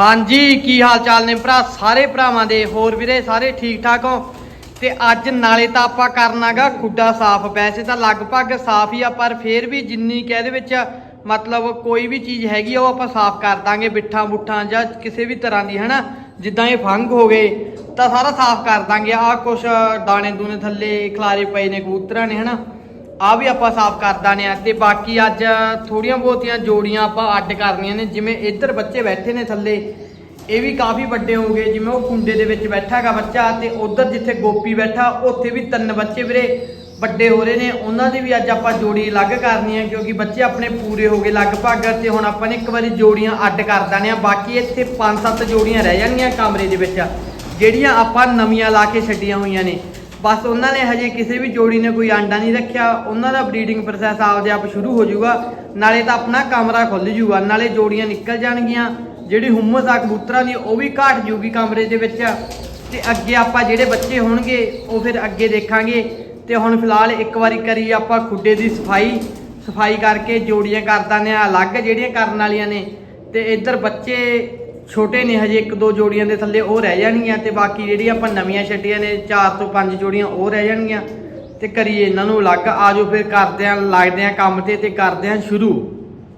ਹਾਂਜੀ, ਕੀ ਹਾਲ ਚਾਲ ਨੇ ਭਰਾ? ਸਾਰੇ ਭਰਾਵਾਂ ਦੇ, ਹੋਰ ਵੀਰੇ ਸਾਰੇ ਠੀਕ ਠਾਕ ਹੋ? ਤੇ ਅੱਜ ਨਾਲੇ ਤਾਂ ਆਪਾਂ ਕਰਨਾਗਾ ਖੁੱਡਾ ਸਾਫ਼। ਵੈਸੇ ਤਾਂ ਲਗਭਗ ਸਾਫ਼ ਹੀ ਆ, ਪਰ ਫੇਰ ਵੀ ਜਿੰਨੀ ਕਿ ਇਹਦੇ ਵਿੱਚ ਮਤਲਬ ਕੋਈ ਵੀ ਚੀਜ਼ ਹੈਗੀ ਆ, ਉਹ ਆਪਾਂ ਸਾਫ਼ ਕਰ ਦਾਂਗੇ, ਬਿੱਠਾਂ ਬੁੱਠਾਂ ਜਾਂ ਕਿਸੇ ਵੀ ਤਰ੍ਹਾਂ ਦੀ, ਹਨਾ? ਜਿੱਦਾਂ ਇਹ ਫੰਗ ਹੋ ਗਏ, ਤਾਂ ਸਾਰਾ ਸਾਫ਼ ਕਰ ਦਾਂਗੇ। ਆ ਕੁਛ ਦਾਣੇ ਦੂਣੇ ਥੱਲੇ ਖਲਾਰੇ ਪਏ ਨੇ ਕਬੂਤਰਾਂ ਨੇ, ਹਨਾ? ਆ ਵੀ ਆਪਾਂ ਸਾਫ਼ ਕਰ ਦਾਨੇ ਆ ਤੇ ਬਾਕੀ ਅੱਜ ਥੋੜੀਆਂ ਬਹੁਤੀਆਂ ਜੋੜੀਆਂ ਆਪਾਂ ਅੱਡ ਕਰਨੀਆਂ ਨੇ, ਜਿਵੇਂ ਇੱਧਰ ਬੱਚੇ ਬੈਠੇ ਨੇ ਥੱਲੇ, ਇਹ ਵੀ ਕਾਫੀ ਵੱਡੇ ਹੋ ਗਏ, ਜਿਵੇਂ ਉਹ ਕੁੰਡੇ ਦੇ ਵਿੱਚ ਬੈਠਾ ਹੈਗਾ ਬੱਚਾ ਤੇ ਉਧਰ ਜਿੱਥੇ ਗੋਪੀ ਬੈਠਾ, ਉੱਥੇ ਵੀ ਤਿੰਨ ਬੱਚੇ ਵੀਰੇ ਵੱਡੇ ਹੋ ਰਹੇ ਨੇ, ਉਹਨਾਂ ਦੀ ਵੀ ਅੱਜ ਆਪਾਂ ਜੋੜੀ ਅਲੱਗ ਕਰਨੀ ਹੈ, ਕਿਉਂਕਿ ਬੱਚੇ ਆਪਣੇ ਪੂਰੇ ਹੋ ਗਏ ਲਗਭਗ ਤੇ ਹੁਣ ਆਪਾਂ ਨੇ ਇੱਕ ਵਾਰੀ ਜੋੜੀਆਂ ਅੱਡ ਕਰ ਦਾਨੇ ਆ ਬਾਕੀ ਇੱਥੇ 5-7 ਜੋੜੀਆਂ ਰਹਿ ਜਾਣਗੀਆਂ ਕਮਰੇ ਦੇ ਵਿੱਚ, ਜਿਹੜੀਆਂ ਆਪਾਂ ਨਵੀਆਂ ਲਾ ਕੇ ਛੱਡੀਆਂ ਹੋਈਆਂ ਨੇ। ਬਸ ਉਹਨਾਂ ਨੇ ਹਜੇ ਕਿਸੇ ਵੀ ਜੋੜੀ ਨੇ ਕੋਈ ਆਂਡਾ ਨਹੀਂ ਰੱਖਿਆ, ਉਹਨਾਂ ਦਾ ਬਰੀਡਿੰਗ ਪ੍ਰੋਸੈਸ ਆਪਦੇ ਆਪ ਸ਼ੁਰੂ ਹੋ ਜਾਊਗਾ, ਨਾਲੇ ਤਾਂ ਆਪਣਾ ਕਮਰਾ ਖੁੱਲ ਜਾਊਗਾ, ਨਾਲੇ ਜੋੜੀਆਂ ਨਿਕਲ ਜਾਣਗੀਆਂ, ਜਿਹੜੀ ਹੁਮਸ ਆ ਕਬੂਤਰਾਂ ਦੀ, ਉਹ ਵੀ ਘਟ ਜਾਊਗੀ ਕਮਰੇ ਦੇ ਵਿੱਚ, ਤੇ ਅੱਗੇ ਆਪਾਂ ਜਿਹੜੇ ਬੱਚੇ ਹੋਣਗੇ, ਉਹ ਫਿਰ ਅੱਗੇ ਦੇਖਾਂਗੇ, ਤੇ ਹੁਣ ਫਿਲਹਾਲ ਇੱਕ ਵਾਰੀ ਕਰੀ ਆਪਾਂ ਖੁੱਡੇ ਦੀ ਸਫ਼ਾਈ ਸਫ਼ਾਈ ਕਰਕੇ ਜੋੜੀਆਂ ਕਰ ਦਾਨੇ ਆ ਅਲੱਗ ਜਿਹੜੀਆਂ ਕਰਨ ਵਾਲੀਆਂ ਨੇ, ਤੇ ਇੱਧਰ ਬੱਚੇ ਛੋਟੇ ਨੇ ਹਜੇ ਇੱਕ ਦੋ ਜੋੜੀਆਂ ਦੇ ਥੱਲੇ ਉਹ ਰਹਿ ਜਾਣਗੀਆਂ ਤੇ ਬਾਕੀ ਜਿਹੜੀ ਆਪਾਂ ਨਵੀਆਂ ਛੱਡੀਆਂ ਨੇ, ਚਾਰ ਤੋਂ ਪੰਜ ਜੋੜੀਆਂ ਉਹ ਰਹਿ ਜਾਣਗੀਆਂ। ਤੇ ਕਰੀਏ ਇਹਨਾਂ ਨੂੰ ਅਲੱਗ, ਆਜੋ ਫਿਰ ਕਰਦੇ ਆਂ, ਲੱਗਦੇ ਆਂ ਕੰਮ ਤੇ ਤੇ ਕਰਦੇ ਆਂ ਸ਼ੁਰੂ।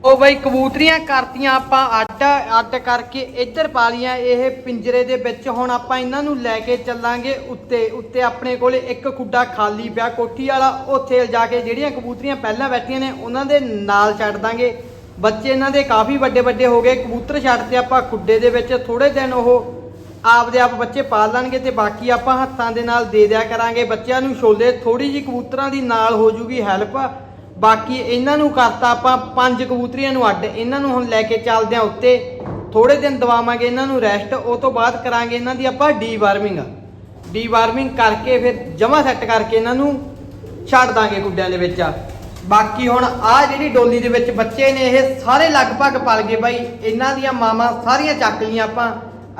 ਉਹ ਬਈ ਕਬੂਤਰੀਆਂ ਕਰਤੀਆਂ ਆਪਾਂ ਅੱਡ ਅੱਡ ਕਰਕੇ ਇੱਧਰ ਪਾ ਲੀਆਂ ਇਹ ਪਿੰਜਰੇ ਦੇ ਵਿੱਚ। ਹੁਣ ਆਪਾਂ ਇਹਨਾਂ ਨੂੰ ਲੈ ਕੇ ਚੱਲਾਂਗੇ ਉੱਤੇ ਉੱਤੇ ਆਪਣੇ ਕੋਲੇ ਇੱਕ ਖੁੱਡਾ ਖਾਲੀ ਪਿਆ ਕੋਠੀ ਵਾਲਾ। ਉੱਥੇ ਜਾ ਕੇ ਜਿਹੜੀਆਂ ਕਬੂਤਰੀਆਂ ਪਹਿਲਾਂ ਬੈਠੀਆਂ ਨੇ, ਉਹਨਾਂ ਦੇ ਨਾਲ ਛੱਡ ਦਾਂਗੇ। ਬੱਚੇ ਇਹਨਾਂ ਦੇ ਕਾਫੀ ਵੱਡੇ ਵੱਡੇ ਹੋ ਗਏ, ਕਬੂਤਰ ਛੱਡ ਛੱਡਤੇ ਆਪਾਂ, ਖੁੱਡੇ ਦੇ ਵਿੱਚ ਥੋੜੇ ਦਿਨ ਉਹ ਆਪਦੇ ਆਪ ਬੱਚੇ ਪਾਲ ਲੈਣਗੇ ਤੇ ਬਾਕੀ ਆਪਾਂ ਹੱਥਾਂ ਦੇ ਨਾਲ ਦੇ ਦਿਆ ਕਰਾਂਗੇ। ਬੱਚਿਆਂ ਨੂੰ ਛੋਲੇ ਥੋੜੀ ਜੀ ਕਬੂਤਰਾਂ ਦੀ ਨਾਲ ਹੋ ਜੂਗੀ ਹੈਲਪ। ਬਾਕੀ ਇਹਨਾਂ ਨੂੰ ਕਰਤਾ ਆਪਾਂ ਪੰਜ ਕਬੂਤਰੀਆਂ ਨੂੰ ਅੱਡ। ਇਹਨਾਂ ਨੂੰ ਹੁਣ ਲੈ ਕੇ ਚੱਲਦੇ ਆ ਉੱਤੇ। ਥੋੜੇ ਦਿਨ ਦਵਾਵਾਂਗੇ ਇਹਨਾਂ ਨੂੰ ਰੈਸਟ। ਉਹ ਤੋਂ ਬਾਅਦ ਕਰਾਂਗੇ ਇਹਨਾਂ ਦੀ ਆਪਾਂ ਡੀ ਵਾਰਮਿੰਗ ਡੀ ਵਾਰਮਿੰਗ ਕਰਕੇ ਫਿਰ ਜਮਾ ਸੈੱਟ ਕਰਕੇ ਇਹਨਾਂ ਨੂੰ ਛੱਡ ਦਾਂਗੇ ਗੁੱਡਿਆਂ ਦੇ ਵਿੱਚ। ਬਾਕੀ ਹੁਣ ਆ ਜਿਹੜੀ ਡੋਲੀ ਦੇ ਵਿੱਚ ਬੱਚੇ ਨੇ, ਇਹ ਸਾਰੇ ਲਗਭਗ ਪਲ ਗਏ ਬਾਈ। ਇਹਨਾਂ ਦੀਆਂ ਮਾਵਾਂ ਸਾਰੀਆਂ ਚੱਕ ਲੀਆਂ ਆਪਾਂ,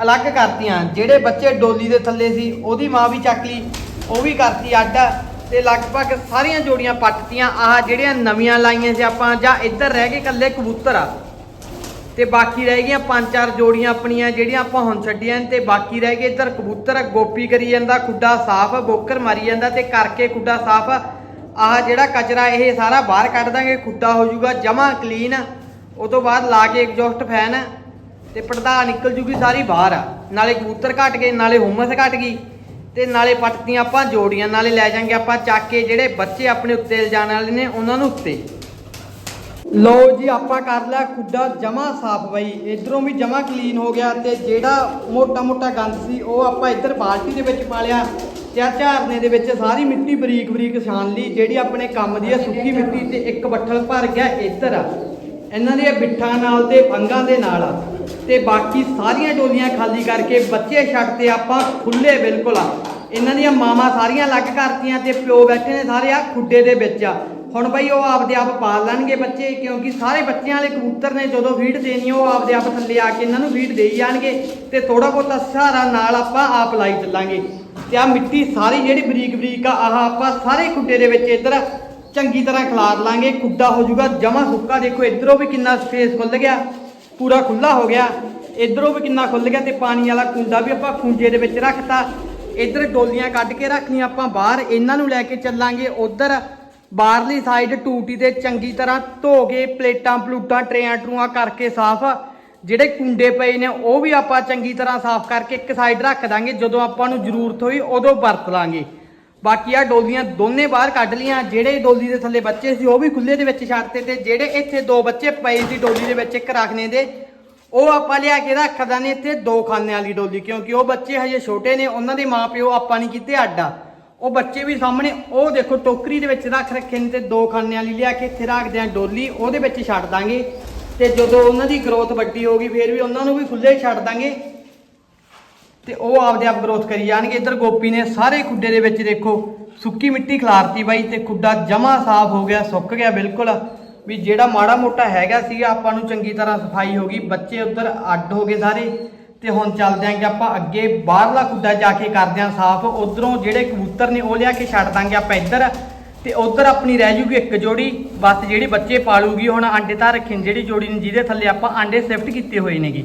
ਅਲੱਗ ਕਰਤੀਆਂ। ਜਿਹੜੇ ਬੱਚੇ ਡੋਲੀ ਦੇ ਥੱਲੇ ਸੀ, ਉਹਦੀ ਮਾਂ ਵੀ ਚੱਕ ਲਈ, ਉਹ ਵੀ ਕਰਤੀ ਅੱਡ। ਤੇ ਲਗਭਗ ਸਾਰੀਆਂ ਜੋੜੀਆਂ ਪੱਟਤੀਆਂ, ਆਹ ਜਿਹੜੀਆਂ ਨਵੀਆਂ ਲਾਈਆਂ ਸੀ ਆਪਾਂ, ਜਾਂ ਇੱਧਰ ਰਹਿ ਗਏ ਇਕੱਲੇ ਕਬੂਤਰ ਆ। ਤੇ ਬਾਕੀ ਰਹਿ ਗਈਆਂ ਪੰਜ ਚਾਰ ਜੋੜੀਆਂ ਆਪਣੀਆਂ, ਜਿਹੜੀਆਂ ਆਪਾਂ ਹੁਣ ਛੱਡੀਆਂ ਨੇ, ਤੇ ਬਾਕੀ ਰਹਿ ਗਏ ਇੱਧਰ ਕਬੂਤਰ ਗੋਪੀ ਕਰੀ ਜਾਂਦਾ, ਖੁੱਡਾ ਸਾਫ਼ ਬੋਕਰ ਮਾਰੀ ਜਾਂਦਾ, ਤੇ ਕਰਕੇ ਖੁੱਡਾ ਸਾਫ਼ ਆਹ ਜਿਹੜਾ ਕਚਰਾ ਇਹ ਸਾਰਾ ਬਾਹਰ ਕੱਢ ਦਾਂਗੇ, ਖੁੱਡਾ ਹੋ ਜਾਊਗਾ, ਜਮਾ ਕਲੀਨ ਉਹ ਤੋਂ ਬਾਅਦ ਲਾ ਕੇ ਐਗਜ਼ੌਸਟ ਫੈਨ ਤੇ ਪਰਦਾ ਨਿਕਲ ਜੂਗੀ ਸਾਰੀ ਬਾਹਰ। ਆ ਨਾਲੇ ਕਬੂਤਰ ਘਟ ਗਏ, ਨਾਲੇ ਹੁਮਸ ਘਟ ਗਈ ਤੇ ਨਾਲੇ ਪੱਟਤੀਆਂ ਆਪਾਂ ਜੋੜੀਆਂ, ਨਾਲੇ ਲੈ ਜਾਾਂਗੇ ਆਪਾਂ ਚੱਕ ਕੇ ਜਿਹੜੇ ਬੱਚੇ ਆਪਣੇ ਉੱਤੇ ਲਿਜਾਣ ਵਾਲੇ ਨੇ ਉਹਨਾਂ ਨੂੰ ਉੱਤੇ। ਲੋ ਜੀ, ਆਪਾਂ ਕਰ ਲਿਆ ਖੁੱਡਾ ਜਮਾ ਸਾਫ਼ ਬਈ। ਇਧਰੋਂ ਵੀ ਜਮਾ ਕਲੀਨ ਹੋ ਗਿਆ ਤੇ ਜਿਹੜਾ ਮੋਟਾ ਮੋਟਾ ਗੰਦ ਸੀ, ਉਹ ਆਪਾਂ ਇੱਧਰ ਬਾਲਟੀ ਦੇ ਵਿੱਚ ਪਾ ਲਿਆ। ਤੇ ਆਹ ਝਾਰਨੇ ਦੇ ਵਿੱਚ ਸਾਰੀ ਮਿੱਟੀ ਬਰੀਕ ਬਰੀਕ ਛਾਣ ਲਈ, ਜਿਹੜੀ ਆਪਣੇ ਕੰਮ ਦੀ ਆ ਸੁੱਕੀ ਮਿੱਟੀ ਤੇ ਇੱਕ ਬੱਠਲ ਭਰ ਗਿਆ ਇੱਧਰ ਆ। ਇਹਨਾਂ ਦੀਆਂ ਬਿੱਠਾਂ ਨਾਲ ਤੇ ਅੰਗਾਂ ਦੇ ਨਾਲ ਆ। ਤੇ ਬਾਕੀ ਸਾਰੀਆਂ ਡੋਲੀਆਂ ਖਾਲੀ ਕਰਕੇ ਬੱਚੇ ਛੱਡ ਛੱਡਤੇ ਆਪਾਂ ਖੁੱਲੇ ਬਿਲਕੁਲ ਆ। ਇਹਨਾਂ ਦੀਆਂ ਮਾਵਾਂ ਸਾਰੀਆਂ ਅਲੱਗ ਕਰਤੀਆਂ ਤੇ ਪਿਓ ਬੈਠੇ ਨੇ ਸਾਰੇ ਆ ਖੁੱਡੇ ਦੇ ਵਿੱਚ ਆ। ਹੁਣ ਬਈ ਉਹ ਆਪਦੇ ਆਪ ਪਾਲ ਲੈਣਗੇ ਬੱਚੇ, ਕਿਉਂਕਿ ਸਾਰੇ ਬੱਚਿਆਂ ਵਾਲੇ ਕਬੂਤਰ ਨੇ, ਜਦੋਂ ਫੀਡ ਦੇਣੀ ਉਹ ਆਪਦੇ ਆਪ ਥੱਲੇ ਆ ਕੇ ਇਹਨਾਂ ਨੂੰ ਫੀਡ ਦੇਈ ਜਾਣਗੇ ਤੇ ਥੋੜਾ ਬਹੁਤਾ ਸਹਾਰਾ ਨਾਲ ਆਪਾਂ ਆਪ ਲਾਈ ਚੱਲਾਂਗੇ। ਤੇ ਆ ਮਿੱਟੀ ਸਾਰੀ ਜਿਹੜੀ ਬਰੀਕ ਬਰੀਕ ਆ, ਆਹ ਆਪਾਂ ਸਾਰੇ ਖੁੱਡੇ ਦੇ ਵਿੱਚ ਇੱਧਰ ਚੰਗੀ ਤਰ੍ਹਾਂ ਖਿਲਾਰ ਲਾਂਗੇ, ਖੁੱਡਾ ਹੋ ਜਾਊਗਾ ਜਮਾ ਸੁੱਕਾ। ਦੇਖੋ, ਇੱਧਰੋਂ ਵੀ ਕਿੰਨਾ ਸਪੇਸ ਖੁੱਲ ਗਿਆ, ਪੂਰਾ ਖੁੱਲਾ ਹੋ ਗਿਆ। ਇੱਧਰੋਂ ਵੀ ਕਿੰਨਾ ਖੁੱਲ ਗਿਆ ਤੇ ਪਾਣੀ ਵਾਲਾ ਕੁੰਡਾ ਵੀ ਆਪਾਂ ਖੂੰਜੇ ਦੇ ਵਿੱਚ ਰੱਖਤਾ। ਇੱਧਰ ਡੋਲੀਆਂ ਕੱਢ ਕੇ ਰੱਖਣੀਆਂ ਆਪਾਂ ਬਾਹਰ, ਇਹਨਾਂ ਨੂੰ ਲੈ ਕੇ ਚੱਲਾਂਗੇ ਉਧਰ। ਬਾਹਰਲੀ ਸਾਈਡ ਟੂਟੀ ਤੇ ਚੰਗੀ ਤਰ੍ਹਾਂ ਧੋ ਕੇ ਪਲੇਟਾਂ, ਪਲੂਟਾਂ ਟਰੇਆਂ ਟਰੂਆਂ ਕਰਕੇ ਸਾਫ਼। ਜਿਹੜੇ ਕੁੰਡੇ ਪਏ ਨੇ, ਉਹ ਵੀ ਆਪਾਂ ਚੰਗੀ ਤਰ੍ਹਾਂ ਸਾਫ਼ ਕਰਕੇ ਇੱਕ ਸਾਈਡ ਰੱਖ ਦਾਂਗੇ। ਜਦੋਂ ਆਪਾਂ ਨੂੰ ਜ਼ਰੂਰਤ ਹੋਈ, ਉਦੋਂ ਵਰਤ ਲਾਂਗੇ। ਬਾਕੀ ਆ ਡੋਲੀਆਂ ਦੋਨੇ ਬਾਹਰ ਕੱਢ ਲੀਆਂ ਜਿਹੜੇ ਡੋਲੀ ਦੇ ਥੱਲੇ ਬੱਚੇ ਸੀ, ਉਹ ਵੀ ਖੁੱਲੇ ਦੇ ਵਿੱਚ ਛੱਡਤੇ ਤੇ ਜਿਹੜੇ ਇੱਥੇ ਦੋ ਬੱਚੇ ਪਏ ਸੀ ਡੋਲੀ ਦੇ ਵਿੱਚ, ਇੱਕ ਰੱਖਨੇ ਦੇ, ਉਹ ਆਪਾਂ ਲਿਆ ਕੇ ਰੱਖ ਦਾਨੇ ਇੱਥੇ ਦੋ ਖਾਨੇ ਵਾਲੀ ਡੋਲੀ। ਕਿਉਂਕਿ ਉਹ ਬੱਚੇ ਹਜੇ ਛੋਟੇ ਨੇ, ਉਹਨਾਂ ਦੇ ਮਾਪਿਓ ਆਪਾਂ ਨਹੀਂ ਕੀਤੇ ਅੱਡਾ। ਉਹ ਬੱਚੇ ਵੀ ਸਾਹਮਣੇ, ਉਹ ਦੇਖੋ ਟੋਕਰੀ ਦੇ ਵਿੱਚ ਰੱਖ ਰੱਖੇ ਨੇ ਤੇ ਦੋ ਖਾਨੇ ਵਾਲੀ ਲਿਆ ਕੇ ਇੱਥੇ ਰੱਖਦੇ ਆ ਡੋਲੀ, ਉਹਦੇ ਵਿੱਚ ਛੱਡ ਦਾਂਗੇ। ਤੇ ਜਦੋਂ ਉਹਨਾਂ ਦੀ ਗਰੋਥ ਵੱਡੀ ਹੋਗੀ ਫੇਰ ਵੀ ਉਹਨਾਂ ਨੂੰ ਵੀ ਖੁੱਲੇ ਛੱਡ ਦਾਂਗੇ। ਤੇ ਉਹ ਆਪਦੇ ਆਪ ਗਰੋਥ ਕਰੀ ਜਾਣਗੇ। ਇੱਧਰ ਗੋਪੀ ਨੇ ਸਾਰੇ ਖੁੱਡੇ ਦੇ ਵਿੱਚ ਦੇਖੋ, ਸੁੱਕੀ ਮਿੱਟੀ ਖਲਾਰਤੀ ਬਾਈ ਤੇ ਖੁੱਡਾ ਜਮਾ ਸਾਫ਼ ਹੋ ਗਿਆ, ਸੁੱਕ ਗਿਆ ਬਿਲਕੁਲ। ਵੀ ਜਿਹੜਾ ਮਾੜਾ ਮੋਟਾ ਹੈਗਾ ਸੀਗਾ, ਆਪਾਂ ਨੂੰ ਚੰਗੀ ਤਰ੍ਹਾਂ ਸਫ਼ਾਈ ਹੋ ਗਈ। ਬੱਚੇ ਉੱਧਰ ਅੱਡ ਹੋ ਗਏ ਸਾਰੇ। ਤੇ ਹੁਣ ਚੱਲਦੇ ਆਂਗੇ ਆਪਾਂ ਅੱਗੇ ਬਾਹਰਲਾ ਖੁੱਡਾ ਜਾ ਕੇ ਕਰਦੇ ਆਂ ਸਾਫ਼। ਉਧਰੋਂ ਜਿਹੜੇ ਕਬੂਤਰ ਨੇ, ਉਹ ਲਿਆ ਕੇ ਛੱਡ ਦਾਂਗੇ ਆਪਾਂ ਇੱਧਰ। ਤੇ ਉਧਰ ਆਪਣੀ ਰਹਿ ਜੂਗੀ ਇੱਕ ਜੋੜੀ, ਬਸ ਜਿਹੜੀ ਬੱਚੇ ਪਾਲੂਗੀ, ਹੁਣ ਆਂਡੇ ਤਾਂ ਰੱਖੇ ਨੇ, ਜਿਹੜੀ ਜੋੜੀ ਨੇ ਜਿਹਦੇ ਥੱਲੇ ਆਪਾਂ ਆਂਡੇ ਸ਼ਿਫਟ ਕੀਤੇ ਹੋਏ ਨੇਗੇ।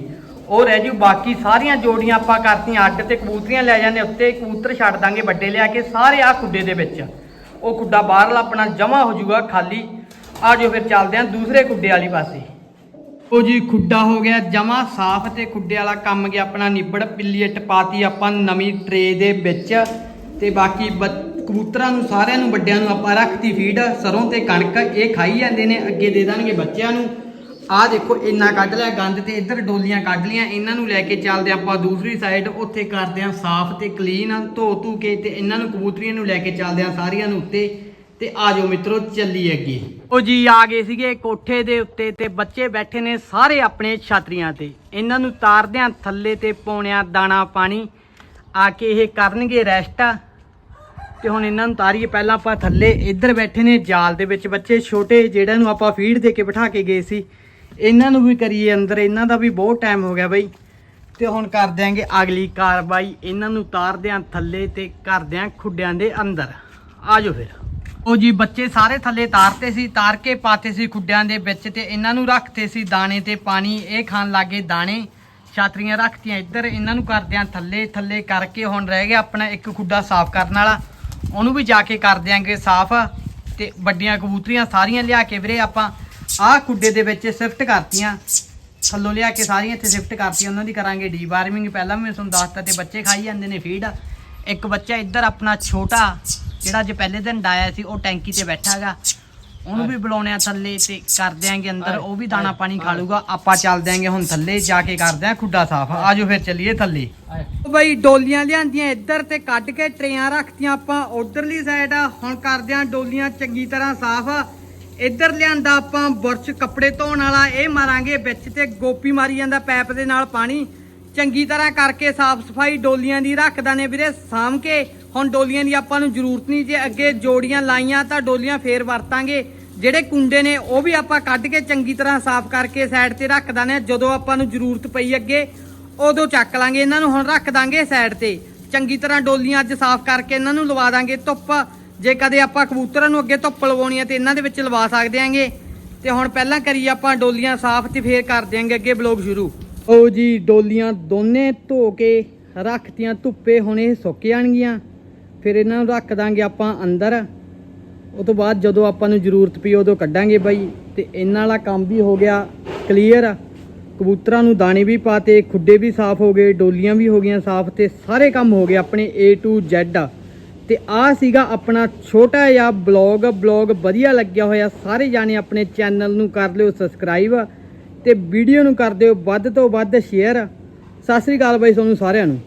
ਉਹ ਰਹਿ ਜੂ, ਬਾਕੀ ਸਾਰੀਆਂ ਜੋੜੀਆਂ ਆਪਾਂ ਕਰਤੀਆਂ, ਅੱਡ ਤੇ ਕਬੂਤਰੀਆਂ ਲੈ ਜਾਂਦੇ, ਉੱਤੇ ਕਬੂਤਰ ਛੱਡ ਦਾਂਗੇ ਵੱਡੇ ਲਿਆ ਕੇ, ਸਾਰੇ ਆ ਖੁੱਡੇ ਦੇ ਵਿੱਚ। ਉਹ ਖੁੱਡਾ ਬਾਹਰਲਾ ਆਪਣਾ ਜਮਾ ਹੋ ਜਾਊਗਾ ਖਾਲੀ। ਆ ਜੋ ਫਿਰ ਚੱਲਦੇ ਆਂ ਦੂਸਰੇ ਖੁੱਡੇ ਵਾਲੀ ਪਾਸੇ। ਉਹ ਜੀ ਖੁੱਡਾ ਹੋ ਗਿਆ ਜਮਾ ਸਾਫ਼ ਤੇ ਖੁੱਡੇ ਵਾਲਾ ਕੰਮ ਗਿਆ ਆਪਣਾ ਨਿਬੜ ਪਿੱਲੀਅਟ ਪਾਤੀ ਆਪਾਂ ਨਵੀਂ ਟਰੇ ਦੇ ਵਿੱਚ। ਤੇ ਬਾਕੀ ਬ- ਕਬੂਤਰਾਂ ਨੂੰ, ਸਾਰਿਆਂ ਨੂੰ, ਵੱਡਿਆਂ ਨੂੰ ਆਪਾਂ ਰੱਖਤੀ ਫੀਡ ਸਰੋਂ ਤੇ ਕਣਕ, ਇਹ ਖਾਈ ਜਾਂਦੇ ਨੇ, ਅੱਗੇ ਦੇ ਦੇਣਗੇ ਬੱਚਿਆਂ ਨੂੰ। ਆਹ ਦੇਖੋ, ਇੰਨਾ ਕੱਢ ਲਿਆ, ਗੰਦ ਤੇ ਇੱਧਰ ਡੋਲੀਆਂ ਕੱਢ ਲੀਆਂ, ਇਹਨਾਂ ਨੂੰ ਲੈ ਕੇ ਚੱਲਦੇ ਆਪਾਂ ਦੂਸਰੀ ਸਾਈਡ ਉੱਥੇ ਕਰਦੇ ਆਂ ਸਾਫ਼ ਤੇ ਕਲੀਨ ਧੋ ਧੂ ਕੇ ਤੇ ਇਹਨਾਂ ਨੂੰ ਕਬੂਤਰੀਆਂ ਨੂੰ ਲੈ ਕੇ ਚੱਲਦੇ ਆਂ ਸਾਰੀਆਂ ਨੂੰ ਉੱਤੇ। ਤੇ ਆ ਜਾਓ ਮਿੱਤਰੋ, ਚੱਲੀਏ ਅੱਗੇ। ਉਹ ਜੀ ਆ ਗਏ ਸੀਗੇ ਕੋਠੇ ਦੇ ਉੱਤੇ ਤੇ ਬੱਚੇ ਬੈਠੇ ਨੇ ਸਾਰੇ ਆਪਣੇ ਛਾਤਰੀਆਂ ਤੇ। ਇਹਨਾਂ ਨੂੰ ਤਾਰਦਿਆਂ ਥੱਲੇ ਤੇ ਪਾਉਣਿਆ ਦਾਣਾ, ਪਾਣੀ। ਆ ਕੇ ਇਹ ਕਰਨਗੇ ਰੈਸਟ ਤੇ ਹੁਣ ਇਹਨਾਂ ਨੂੰ ਤਾਰੀਏ, ਪਹਿਲਾਂ ਆਪਾਂ ਥੱਲੇ ਇੱਧਰ ਬੈਠੇ ਨੇ ਜਾਲ ਦੇ ਵਿੱਚ ਬੱਚੇ, ਛੋਟੇ ਜਿਹੜਾ ਨੂੰ ਆਪਾਂ ਫੀਡ ਦੇ ਕੇ ਬਿਠਾ ਕੇ ਗਏ ਸੀ। ਇਹਨਾਂ ਨੂੰ ਵੀ ਕਰੀਏ ਅੰਦਰ, ਇਹਨਾਂ ਦਾ ਵੀ ਬਹੁਤ ਟਾਈਮ ਹੋ ਗਿਆ ਬਈ। ਤੇ ਹੁਣ ਕਰ ਦਿਆਂਗੇ ਅਗਲੀ ਕਾਰਵਾਈ। ਇਹਨਾਂ ਨੂੰ ਤਾਰਦੇ ਆਂ ਥੱਲੇ ਤੇ ਕਰਦੇ ਆਂ ਖੁੱਡਿਆਂ ਦੇ ਅੰਦਰ। ਆ ਜਾਓ ਫਿਰ। ਉਹ ਜੀ, ਬੱਚੇ ਸਾਰੇ ਥੱਲੇ ਤਾਰਤੇ ਸੀ ਤਾਰ ਕੇ ਪਾਤੇ ਸੀ ਖੁੱਡਿਆਂ ਦੇ ਵਿੱਚ ਤੇ ਇਹਨਾਂ ਨੂੰ ਰੱਖਤੇ ਸੀ ਦਾਣੇ ਤੇ ਪਾਣੀ। ਇਹ ਖਾਣ ਲੱਗੇ ਦਾਣੇ। ਛਾਤਰੀਆਂ ਰੱਖਤੀਆਂ ਇੱਧਰ, ਇਹਨਾਂ ਨੂੰ ਕਰਦਿਆਂ ਥੱਲੇ ਥੱਲੇ ਕਰਕੇ ਹੁਣ ਰਹਿ ਗਿਆ ਆਪਣਾ ਇੱਕ ਖੁੱਡਾ ਸਾਫ਼ ਕਰਨ ਵਾਲਾ। ਉਹਨੂੰ ਵੀ ਜਾ ਕੇ ਕਰ ਦਿਆਂਗੇ ਸਾਫ਼ ਤੇ ਵੱਡੀਆਂ ਕਬੂਤਰੀਆਂ ਸਾਰੀਆਂ ਲਿਆ ਕੇ ਵੀਰੇ ਆਪਾਂ ਆਹ ਕੁੱਡੇ ਦੇ ਵਿੱਚ ਸ਼ਿਫਟ ਕਰਤੀਆਂ। ਥੱਲੋਂ ਲਿਆ ਕੇ ਸਾਰੀਆਂ ਇੱਥੇ ਸ਼ਿਫਟ ਕਰਤੀਆਂ, ਉਹਨਾਂ ਦੀ ਕਰਾਂਗੇ ਡੀ ਵਾਰਮਿੰਗ ਪਹਿਲਾਂ ਵੀ ਮੈਂ ਤੁਹਾਨੂੰ ਦੱਸਤਾ ਤੇ ਬੱਚੇ ਖਾਈ ਜਾਂਦੇ ਨੇ ਫੀਡ ਇੱਕ ਬੱਚਾ ਇੱਧਰ ਆਪਣਾ ਛੋਟਾ, ਜਿਹੜਾ ਅੱਜ ਪਹਿਲੇ ਦਿਨ ਡਾਇਆ ਸੀ, ਉਹ ਟੈਂਕੀ ਤੇ ਬੈਠਾ ਹੈਗਾ ਉਹਨੂੰ ਵੀ ਬੁਲਾਉਣੇ ਆ ਥੱਲੇ ਤੇ ਕਰ ਦਿਆਂਗੇ ਅੰਦਰ ਉਹ ਵੀ ਦਾਣਾ ਪਾਣੀ ਖਾ ਲੂਗਾ ਆਪਾਂ ਚੱਲ ਦਿਆਂਗੇ ਹੁਣ ਥੱਲੇ ਜਾ ਕੇ ਕਰਦੇ ਆਂ ਖੁੱਡਾ ਸਾਫ਼। ਆਜੋ ਫਿਰ ਚੱਲੀਏ ਥੱਲੇ। ਉਹ ਬਈ ਡੋਲੀਆਂ ਲਿਆਂਦੀਆਂ ਇੱਧਰ ਤੇ ਕੱਢ ਕੇ ਟਰੇਆਂ ਰੱਖਤੀਆਂ ਆਪਾਂ ਉਧਰਲੀ ਸਾਈਡ ਹੁਣ ਕਰਦੇ ਆਂ ਡੋਲੀਆਂ ਚੰਗੀ ਤਰ੍ਹਾਂ ਸਾਫ਼। ਇੱਧਰ ਲਿਆਂਦਾ ਆਪਾਂ ਬੁਰਸ਼ ਕੱਪੜੇ ਧੋਣ ਵਾਲਾ ਇਹ ਮਾਰਾਂਗੇ ਵਿੱਚ ਤੇ ਗੋਪੀ ਮਾਰੀ ਜਾਂਦਾ ਪੈਪ ਦੇ ਨਾਲ ਪਾਣੀ। ਚੰਗੀ ਤਰ੍ਹਾਂ ਕਰਕੇ ਸਾਫ਼ ਸਫ਼ਾਈ ਡੋਲੀਆਂ ਦੀ ਰੱਖਦਾ ਨੇ ਵੀਰੇ ਸਾਂਭ ਕੇ। ਹੁਣ ਡੋਲੀਆਂ ਦੀ ਆਪਾਂ ਨੂੰ ਜ਼ਰੂਰਤ ਨਹੀਂ ਜੇ ਅੱਗੇ ਜੋੜੀਆਂ ਲਾਈਆਂ ਤਾਂ ਡੋਲੀਆਂ ਫੇਰ ਵਰਤਾਂਗੇ। ਜਿਹੜੇ ਕੁੰਡੇ ਨੇ ਉਹ ਵੀ ਆਪਾਂ ਕੱਢ ਕੇ ਚੰਗੀ ਤਰ੍ਹਾਂ ਸਾਫ਼ ਕਰਕੇ ਸਾਈਡ ਤੇ ਰੱਖ ਦਾਨੇ ਜਦੋਂ ਆਪਾਂ ਨੂੰ ਜ਼ਰੂਰਤ ਪਈ ਅੱਗੇ, ਉਦੋਂ ਚੱਕ ਲਾਂਗੇ। ਇਹਨਾਂ ਨੂੰ ਹੁਣ ਰੱਖ ਦਾਂਗੇ ਸਾਈਡ ਤੇ। ਚੰਗੀ ਤਰ੍ਹਾਂ ਡੋਲੀਆਂ ਅੱਜ ਸਾਫ਼ ਕਰਕੇ ਇਹਨਾਂ ਨੂੰ ਲਵਾ ਦਾਂਗੇ। ਧੁੱਪ, ਜੇ ਕਦੇ ਆਪਾਂ ਕਬੂਤਰਾਂ ਨੂੰ ਅੱਗੇ ਧੁੱਪ ਲਵਾਉਣੀ ਹੈ ਤੇ ਇਹਨਾਂ ਦੇ ਵਿੱਚ ਲਵਾ ਸਕਦੇ ਆਂਗੇ ਤੇ ਹੁਣ ਪਹਿਲਾਂ ਕਰੀਏ ਆਪਾਂ ਡੋਲੀਆਂ ਸਾਫ਼ ਤੇ ਫੇਰ ਕਰ ਦਿਆਂਗੇ ਅੱਗੇ ਬਲੌਗ ਸ਼ੁਰੂ। ਓ ਜੀ, ਡੋਲੀਆਂ ਦੋਨੇ ਧੋ ਕੇ ਰੱਖਤੀਆਂ। ਧੁੱਪੇ ਹੁਣ ਇਹ ਸੁੱਕ ਜਾਣਗੀਆਂ। ਫਿਰ ਇਹਨਾਂ ਨੂੰ ਰੱਖ ਦਾਂਗੇ ਆਪਾਂ ਅੰਦਰ। ਉਹ ਤੋਂ ਬਾਅਦ ਜਦੋਂ ਆਪਾਂ ਨੂੰ ਜ਼ਰੂਰਤ ਪਈ ਉਦੋਂ ਕੱਢਾਂਗੇ ਬਾਈ। ਤੇ ਇਹਨਾਂ ਵਾਲਾ ਕੰਮ ਵੀ ਹੋ ਗਿਆ ਕਲੀਅਰ ਕਬੂਤਰਾਂ ਨੂੰ ਦਾਣੇ ਵੀ ਪਾਤੇ, ਖੁੱਡੇ ਵੀ ਸਾਫ਼ ਹੋ ਗਏ, ਡੋਲੀਆਂ ਵੀ ਹੋ ਗਈਆਂ ਸਾਫ਼ ਤੇ ਸਾਰੇ ਕੰਮ ਹੋ ਗਏ ਆਪਣੇ A to Z ਤੇ ਆ ਸੀਗਾ ਆਪਣਾ ਛੋਟਾ ਜਿਹਾ ਬਲੌਗ ਬਲੌਗ ਵਧੀਆ ਲੱਗਿਆ ਹੋਇਆ। ਸਾਰੇ ਜਾਣੇ ਆਪਣੇ ਚੈਨਲ ਨੂੰ ਕਰ ਲਿਓ ਸਬਸਕ੍ਰਾਈਬ ਤੇ ਵੀਡੀਓ ਨੂੰ ਕਰ ਦਿਓ ਵੱਧ ਤੋਂ ਵੱਧ ਸ਼ੇਅਰ ਸਤਿ ਸ੍ਰੀ ਅਕਾਲ ਬਾਈ ਤੁਹਾਨੂੰ ਸਾਰਿਆਂ ਨੂੰ।